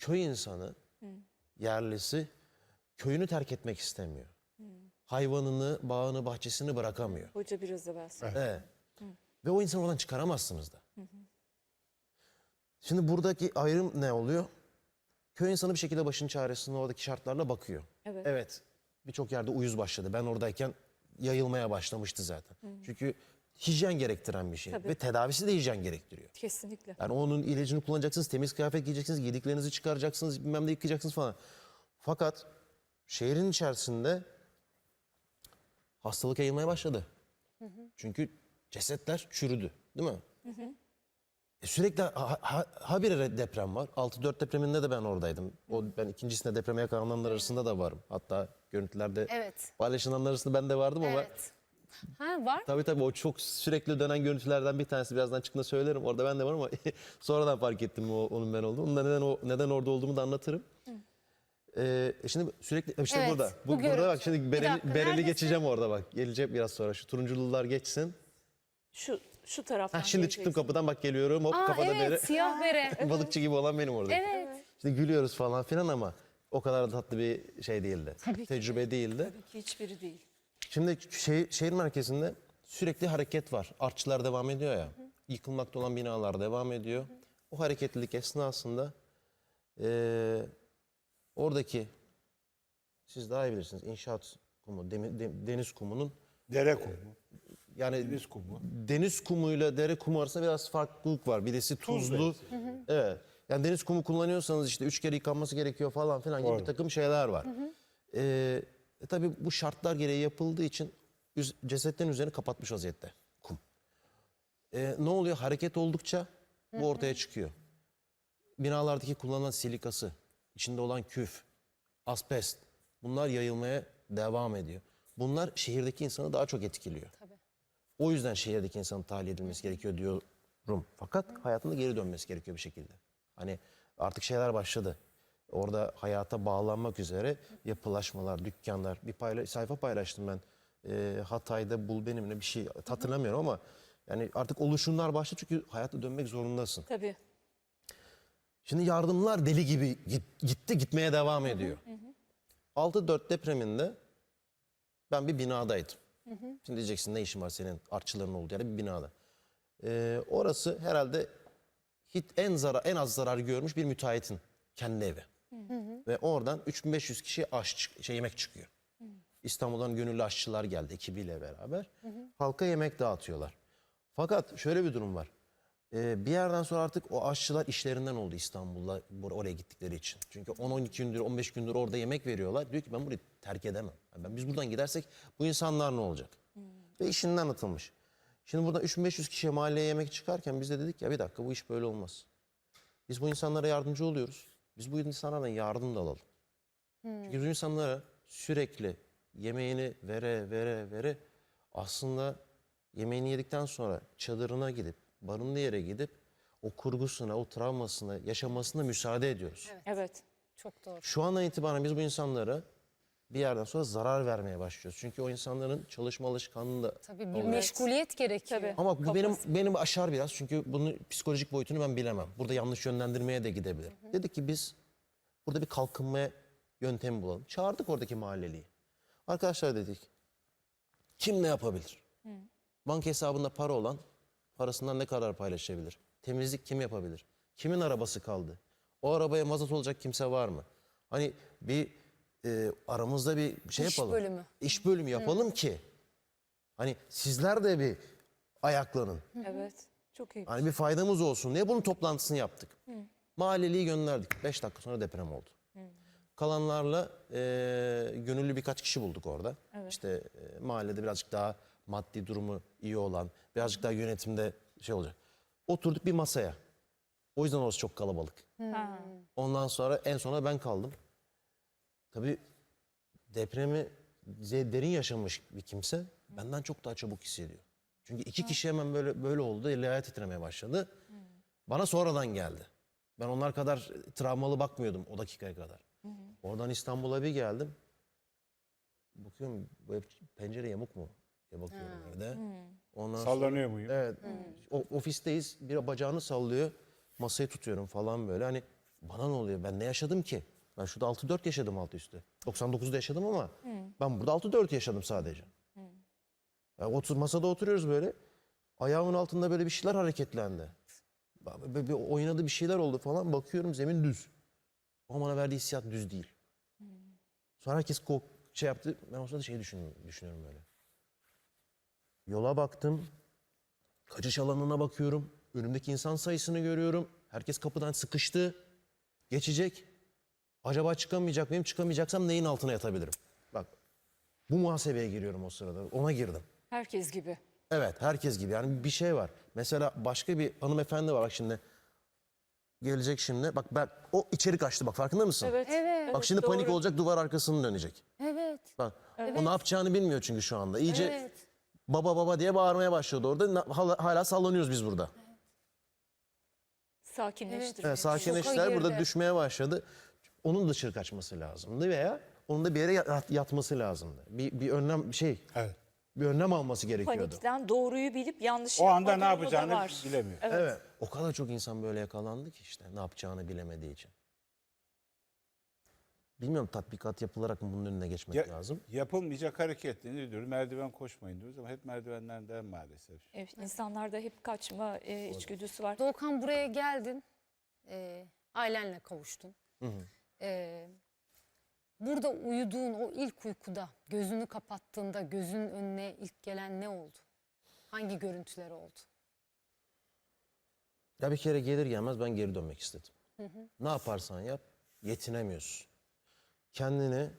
köy insanı, yerlisi köyünü terk etmek istemiyor. Hayvanını, bağını, bahçesini bırakamıyor. Hoca biraz evvel söyledi. Evet. Ve o insanı oradan çıkaramazsınız da. Şimdi buradaki ayrım ne oluyor? Köy insanı bir şekilde başın çaresine oradaki şartlarla bakıyor. Evet. Evet. Birçok yerde uyuz başladı. Ben oradayken yayılmaya başlamıştı zaten. Çünkü hijyen gerektiren bir şey. Tabii. Ve tedavisi de hijyen gerektiriyor. Kesinlikle. Yani onun ilacını kullanacaksınız, temiz kıyafet giyeceksiniz, yediklerinizi çıkaracaksınız, bilmem ne yıkayacaksınız falan. Fakat şehrin içerisinde hastalık yayılmaya başladı. Çünkü cesetler çürüdü, değil mi? E sürekli ha, ha, habire deprem var. 6-4 depreminde de ben oradaydım. O ben ikincisinde depreme yakalananlar arasında da varım. Hatta görüntülerde Evet. paylaşılanlar arasında ben de vardım ama Evet. Ha var. Tabii tabii o çok sürekli dönen görüntülerden bir tanesi. Birazdan çıktığında söylerim. Orada ben de varım ama sonradan fark ettim o, onun ben olduğumu. Ondan neden o neden orada olduğumu da anlatırım. Ee, şimdi sürekli işte Evet, burada. bu Bu, burada bak şimdi Bir bereli, dakika, bereli neredesin? geçeceğim orada bak. Gelecek biraz sonra. Şu turunculular geçsin. Şu şu taraftan Ha, şimdi çıktım geleceksin. kapıdan bak geliyorum. Hop Aa kafada evet bere. siyah bere. Balıkçı gibi olan benim orada. Evet. Şimdi gülüyoruz falan filan ama o kadar da tatlı bir şey değildi. Tabii ki. Tecrübe değildi. Tabii ki hiçbiri değil. Şimdi şehir, şehir merkezinde sürekli hareket var. Artçılar devam ediyor ya. Yıkılmakta olan binalar devam ediyor. O hareketlilik esnasında eee, oradaki siz daha iyi bilirsiniz inşaat kumu, de- deniz kumunun Dere kumu. yani Deniz kumu. deniz kumuyla dere kumu arasında biraz farklılık var. Birisi tuzlu. Evet. Yani deniz kumu kullanıyorsanız işte üç kere yıkanması gerekiyor falan filan gibi bir takım şeyler var. Ee, e, tabii bu şartlar gereği yapıldığı için cesetlerin üzerini kapatmış vaziyette kum. Ee, ne oluyor? Hareket oldukça bu ortaya çıkıyor. Binalardaki kullanılan silikası, içinde olan küf, asbest bunlar yayılmaya devam ediyor. Bunlar şehirdeki insanı daha çok etkiliyor. O yüzden şehirdeki insanın tahliye edilmesi gerekiyor diyorum. Fakat hayatında geri dönmesi gerekiyor bir şekilde. Hani artık şeyler başladı. Orada hayata bağlanmak üzere yapılaşmalar, dükkanlar. Bir payla sayfa paylaştım ben. Ee, Hatay'da bul benimle bir şey hatırlamıyorum ama yani artık oluşumlar başladı çünkü hayata dönmek zorundasın. Tabii. Şimdi yardımlar deli gibi git- gitti gitmeye devam ediyor. 6-4 depreminde ben bir binadaydım. Şimdi diyeceksin ne işin var senin artçıların olduğu yerde bir binada. Ee, orası herhalde hit en zarar en az zarar görmüş bir müteahhitin kendi evi. Ve oradan 3500 kişi aş şey yemek çıkıyor. İstanbul'dan gönüllü aşçılar geldi ekibiyle beraber. Halka yemek dağıtıyorlar. Fakat şöyle bir durum var. Ee, bir yerden sonra artık o aşçılar işlerinden oldu İstanbul'da oraya gittikleri için. Çünkü 10-12 gündür, 15 gündür orada yemek veriyorlar. Diyor ki ben burayı terk edemem. Yani ben, biz buradan gidersek bu insanlar ne olacak? Ve işinden atılmış. Şimdi burada 3500 kişiye mahalleye yemek çıkarken biz de dedik ya bir dakika bu iş böyle olmaz. Biz bu insanlara yardımcı oluyoruz. Biz bu insanlardan yardım da alalım. Çünkü biz bu insanlara sürekli yemeğini vere vere vere aslında yemeğini yedikten sonra çadırına gidip barındığı yere gidip o kurgusuna, o travmasına, yaşamasına müsaade ediyoruz. Evet. Çok doğru. Şu andan itibaren biz bu insanlara bir yerden sonra zarar vermeye başlıyoruz. Çünkü o insanların çalışma alışkanlığı da Tabii bir meşguliyet gerekiyor. Tabii. ama bu benim benim aşar biraz çünkü bunun psikolojik boyutunu ben bilemem. Burada yanlış yönlendirmeye de gidebilir. Dedik ki biz burada bir kalkınma yöntemi bulalım. Çağırdık oradaki mahalleliyi. Arkadaşlar dedik. Kim ne yapabilir? Banka hesabında para olan parasından ne kadar paylaşabilir? Temizlik kim yapabilir? Kimin arabası kaldı? O arabaya mazot olacak kimse var mı? Hani bir e, aramızda bir şey İş yapalım. bölümü. İş bölümü yapalım ki hani sizler de bir ayaklanın. Evet. Çok iyi. Hani bir faydamız olsun diye bunun toplantısını yaptık. Mahalleliyi gönderdik. Beş dakika sonra deprem oldu. Kalanlarla e, gönüllü birkaç kişi bulduk orada. İşte e, mahallede birazcık daha maddi durumu iyi olan, birazcık daha yönetimde şey olacak. Oturduk bir masaya. O yüzden orası çok kalabalık. Ondan sonra en sona ben kaldım. Tabii depremi derin yaşamış bir kimse benden çok daha çabuk hissediyor. Çünkü iki kişi hemen böyle böyle oldu. Ayağı titremeye başladı. Bana sonradan geldi. Ben onlar kadar travmalı bakmıyordum o dakikaya kadar. Oradan İstanbul'a bir geldim. Bakıyorum bu hep pencere yamuk mu diye bakıyorum evde. Ondan sonra- Sallanıyor muyum? Evet. O, ofisteyiz. Bir bacağını sallıyor. Masayı tutuyorum falan böyle. Hani Bana ne oluyor? Ben ne yaşadım ki? Ben şurada 6-4 yaşadım altı üstü. 99'da yaşadım ama ben burada 6-4 yaşadım sadece. Ya otur, masada oturuyoruz böyle. Ayağımın altında böyle bir şeyler hareketlendi. Böyle bir oynadı bir şeyler oldu falan. Bakıyorum zemin düz. Ama bana verdiği hissiyat düz değil. Sonra herkes kork şey yaptı. Ben o sırada şey düşün, düşünüyorum böyle. Yola baktım. Kaçış alanına bakıyorum. Önümdeki insan sayısını görüyorum. Herkes kapıdan sıkıştı. Geçecek. Acaba çıkamayacak mıyım? Çıkamayacaksam neyin altına yatabilirim? Bak bu muhasebeye giriyorum o sırada. Ona girdim. Herkes gibi. Evet herkes gibi yani bir şey var. Mesela başka bir hanımefendi var bak şimdi. Gelecek şimdi. Bak ben o içeri kaçtı bak farkında mısın? Evet. Evet. Bak şimdi panik doğru. olacak duvar arkasını dönecek. Evet. Bak o ne yapacağını bilmiyor çünkü şu anda. İyice Evet. baba baba diye bağırmaya başladı orada. Na- Hala, hala sallanıyoruz biz burada. Sakinleştirmeye. Evet, sakinleştiler burada girdi. düşmeye başladı. Onun dışarı kaçması lazımdı veya onun da bir yere yat- yatması lazımdı. Bir, bir önlem bir şey Evet. bir önlem alması gerekiyordu. Panikten doğruyu bilip yanlış O anda ne yapacağını bilemiyor. Evet. Evet. O kadar çok insan böyle yakalandı ki işte ne yapacağını bilemediği için. Bilmiyorum tatbikat yapılarak mı bunun önüne geçmek Ya- lazım. Yapılmayacak hareket ne diyoruz? Merdiven koşmayın diyoruz ama hep merdivenlerden maalesef. Evet, İnsanlarda hep kaçma e, içgüdüsü var. Doğukan buraya geldin. e, ailenle kavuştun. E, burada uyuduğun o ilk uykuda gözünü kapattığında gözünün önüne ilk gelen ne oldu? Hangi görüntüler oldu? Ya bir kere gelir gelmez ben geri dönmek istedim. Ne yaparsan yap yetinemiyorsun. Kendini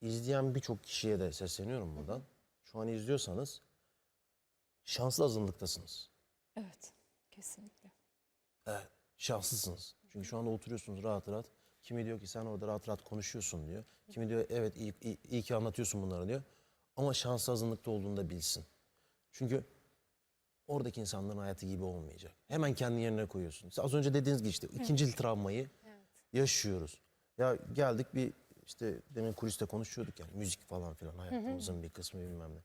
izleyen birçok kişiye de sesleniyorum buradan. Şu an izliyorsanız şanslı azınlıktasınız. Evet. Kesinlikle. Evet, şanslısınız. Çünkü şu anda oturuyorsunuz rahat rahat. Kimi diyor ki sen orada rahat rahat konuşuyorsun diyor. Kimi diyor evet iyi, iyi, iyi ki anlatıyorsun bunları diyor. Ama şanslı azınlıkta olduğunu da bilsin. Çünkü oradaki insanların hayatı gibi olmayacak. Hemen kendi yerine koyuyorsun. Siz Az önce dediğiniz gibi işte ikinci travmayı yaşıyoruz. Ya geldik bir işte demin kuliste konuşuyorduk yani müzik falan filan hayatımızın bir kısmı bilmem ne.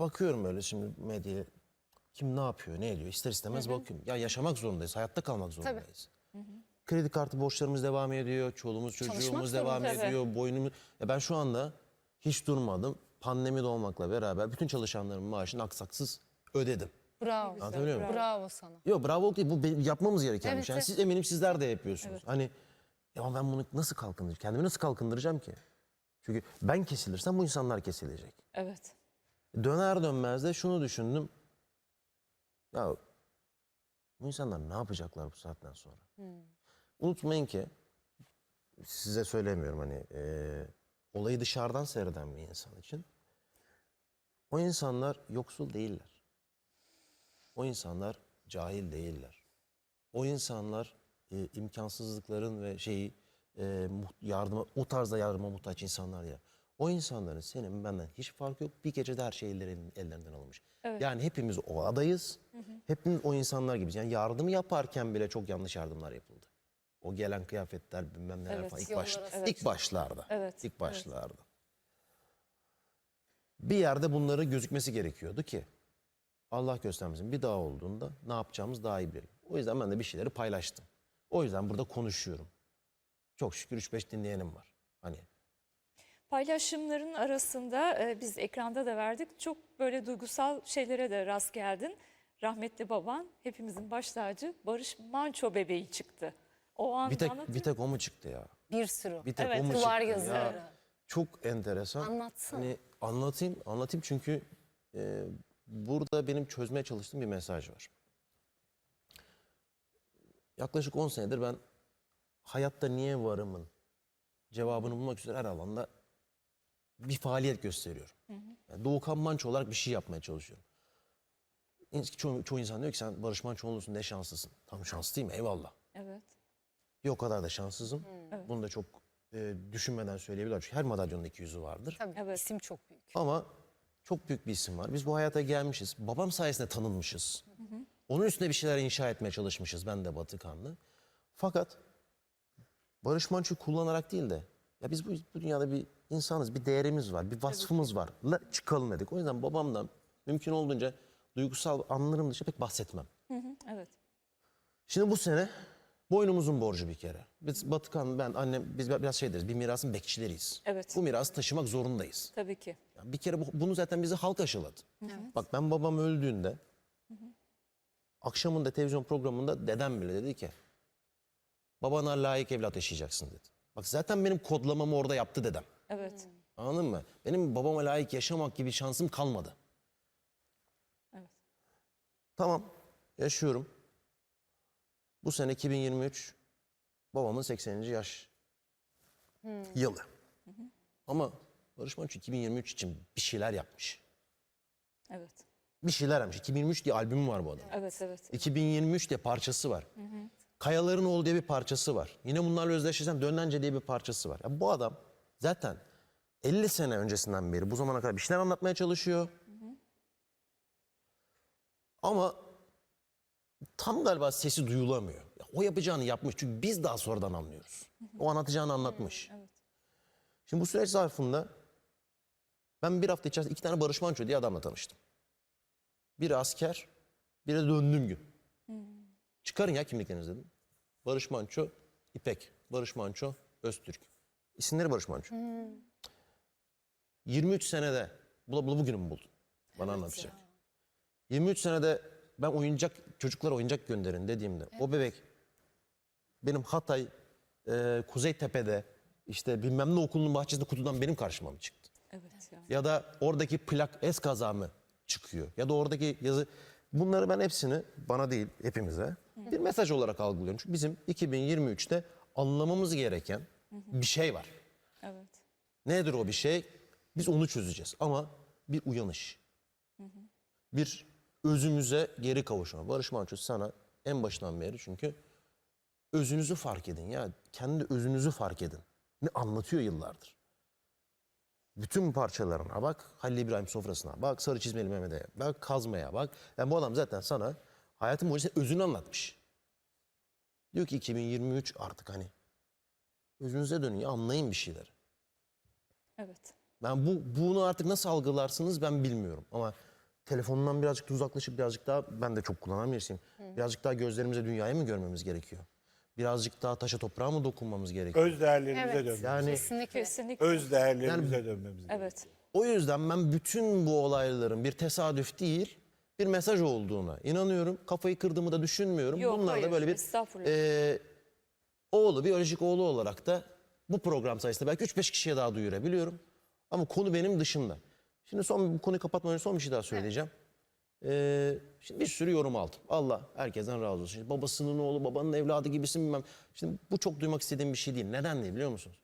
Bakıyorum böyle şimdi medyaya kim ne yapıyor, ne ediyor ister istemez bakıyorum. Ya yaşamak zorundayız, hayatta kalmak zorundayız. Kredi kartı borçlarımız devam ediyor, çoluğumuz çocuğumuz Çalışmak devam zorunda. ediyor, boynumuz... Ya ben şu anda hiç durmadım. Pandemi de olmakla beraber bütün çalışanlarımın maaşını aksaksız ödedim. Bravo. Anlatabiliyor muyum? Bravo sana. Yok bravo değil, bu yapmamız gereken bir Evet, şey. Yani evet. siz eminim sizler de yapıyorsunuz. Hani ya ben bunu nasıl kalkındıracağım, kendimi nasıl kalkındıracağım ki? Çünkü ben kesilirsem bu insanlar kesilecek. Evet. Döner dönmez de şunu düşündüm. Ya bu insanlar ne yapacaklar bu saatten sonra? Unutmayın ki size söylemiyorum hani e, olayı dışarıdan seyreden bir insan için. O insanlar yoksul değiller. O insanlar cahil değiller. O insanlar e, imkansızlıkların ve şeyi e, yardıma o tarzda yardıma muhtaç insanlar ya. O insanların senin benden hiç farkı yok. Bir gecede her şey ellerin, ellerinden alınmış. Yani hepimiz o adayız. Hepimiz o insanlar gibiyiz. Yani yardımı yaparken bile çok yanlış yardımlar yapıldı. O gelen kıyafetler bilmem neler Evet, falan ilk, baş, saçıldı. ilk başlarda. Evet, İlk evet. başlarda. Bir yerde bunları gözükmesi gerekiyordu ki Allah göstermesin bir daha olduğunda ne yapacağımız daha iyi bilelim. O yüzden ben de bir şeyleri paylaştım. O yüzden burada konuşuyorum. Çok şükür 3-5 dinleyenim var. Hani Paylaşımların arasında e, biz ekranda da verdik. Çok böyle duygusal şeylere de rast geldin. Rahmetli baban hepimizin baş tacı Barış Manço bebeği çıktı. O an bir tek bir tek o mu çıktı ya? Bir sürü. Bir tek Evet. o mu Duvar çıktı yazıları. ya? Çok enteresan. Anlatsana. Hani anlatayım, anlatayım çünkü e, burada benim çözmeye çalıştığım bir mesaj var. Yaklaşık 10 senedir ben hayatta niye varımın cevabını bulmak üzere her alanda bir faaliyet gösteriyorum. Yani Doğukan Manço olarak bir şey yapmaya çalışıyorum. İns- Çoğu, çoğu insan diyor ki sen Barış Manço'lusun ne şanslısın. Tamam şanslıyım eyvallah. Evet. Bir o kadar da şanssızım. Bunu da çok e, düşünmeden söyleyebilirim. Çünkü her madalyonun iki yüzü vardır. Tabii Evet. isim çok büyük. Ama çok büyük bir isim var. Biz bu hayata gelmişiz. Babam sayesinde tanınmışız. Onun üstüne bir şeyler inşa etmeye çalışmışız. Ben de Batı kanlı. Fakat Barış Manço'yu kullanarak değil de ya biz bu, bu dünyada bir insanız, bir değerimiz var, bir vasfımız var. La çıkalım dedik. O yüzden babamdan mümkün olduğunca duygusal anlarım dışı pek bahsetmem. Hı hı, evet. Şimdi bu sene Boynumuzun borcu bir kere. Biz Batıkan, ben, annem, biz biraz şey deriz, bir mirasın bekçileriyiz. Evet. Bu mirası taşımak zorundayız. Tabii ki. Ya bir kere bu- bunu zaten bizi halk aşıladı. Bak ben babam öldüğünde akşamında televizyon programında dedem bile dedi ki babana layık evlat yaşayacaksın dedi. Bak zaten benim kodlamamı orada yaptı dedem. Evet. Anladın mı? Benim babama layık yaşamak gibi şansım kalmadı. Evet. Tamam yaşıyorum. Bu sene 2023 babamın 80. yaş yılı. Ama Barış Manço 2023 için bir şeyler yapmış. Evet. Bir şeyler yapmış. 2023 diye albümü var bu adamın. Evet evet. 2023 diye parçası var. Kayaların oğlu diye bir parçası var. Yine bunlarla özdeşleşen Dönence diye bir parçası var. Ya bu adam zaten 50 sene öncesinden beri bu zamana kadar bir şeyler anlatmaya çalışıyor. Ama tam galiba sesi duyulamıyor. Ya o yapacağını yapmış çünkü biz daha sonradan anlıyoruz. O anlatacağını anlatmış. Şimdi bu süreç zarfında ben bir hafta içerisinde iki tane Barış Manço diye adamla tanıştım. Biri asker, biri de döndüğüm gün. Çıkarın ya kimliklerinizi dedim. Barış Manço, İpek. Barış Manço, Öztürk. İsimleri Barış Manço. 23 senede, bula bula bugünü mü buldun? Bana anlatacak. 23 senede ben oyuncak, çocuklara oyuncak gönderin dediğimde o bebek benim Hatay, e, Kuzeytepe'de işte bilmem ne okulunun bahçesinde kutudan benim karşıma mı çıktı? Evet ya. ya da oradaki plak es kaza mı çıkıyor ya da oradaki yazı bunları ben hepsini bana değil hepimize bir mesaj olarak algılıyorum. Çünkü bizim 2023'te anlamamız gereken bir şey var. Evet. Nedir o bir şey? Biz onu çözeceğiz ama bir uyanış. Bir özümüze geri kavuşma. Barış Manço sana en başından beri çünkü özünüzü fark edin ya. Kendi özünüzü fark edin. Ne anlatıyor yıllardır. Bütün parçalarına bak. Halil İbrahim sofrasına bak. Sarı çizmeli Mehmet'e bak. Kazmaya bak. Yani bu adam zaten sana hayatın boyunca özünü anlatmış. Diyor ki 2023 artık hani özünüze dönün ya anlayın bir şeyler. Evet. Ben bu bunu artık nasıl algılarsınız ben bilmiyorum ama telefonundan birazcık da uzaklaşıp birazcık daha ben de çok kullanan birisiyim. Birazcık daha gözlerimize dünyayı mı görmemiz gerekiyor? Birazcık daha taşa toprağa mı dokunmamız gerekiyor? Öz değerlerimize Evet. dönmemiz. Yani Kesinlikle. Kesinlikle. Öz değerlerimize dönmemiz. Evet. o yüzden ben bütün bu olayların bir tesadüf değil bir mesaj olduğuna inanıyorum. Kafayı kırdığımı da düşünmüyorum. Yok, Bunlar hayır, da böyle bir estağfurullah. e, oğlu, biyolojik oğlu olarak da bu program sayesinde belki 3-5 kişiye daha duyurabiliyorum. Ama konu benim dışımda. Şimdi son bu konuyu kapatmadan önce son bir şey daha söyleyeceğim. Ee, şimdi bir sürü yorum aldım. Allah herkesten razı olsun. Şimdi babasının oğlu, babanın evladı gibisin bilmem. Şimdi bu çok duymak istediğim bir şey değil. Neden değil biliyor musunuz?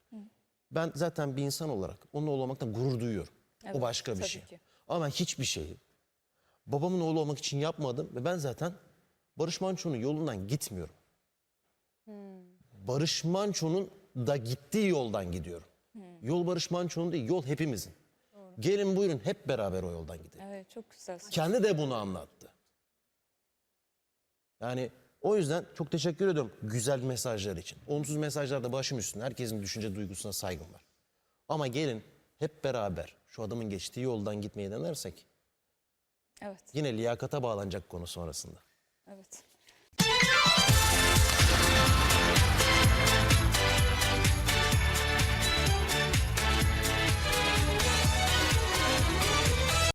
Ben zaten bir insan olarak onun oğlu olmaktan gurur duyuyorum. O başka bir tabii şey. ki. Ama ben hiçbir şeyi babamın oğlu olmak için yapmadım ve ben zaten Barış Manço'nun yolundan gitmiyorum. Barış Manço'nun da gittiği yoldan gidiyorum. Yol Barış Manço'nun değil, yol hepimizin. Gelin buyurun hep beraber o yoldan gidelim. Evet çok güzel. Kendi de bunu anlattı. Yani o yüzden çok teşekkür ediyorum güzel mesajlar için. Olumsuz mesajlarda başım üstüne. Herkesin düşünce duygusuna saygım var. Ama gelin hep beraber şu adamın geçtiği yoldan gitmeyi denersek Evet. yine liyakata bağlanacak konu sonrasında.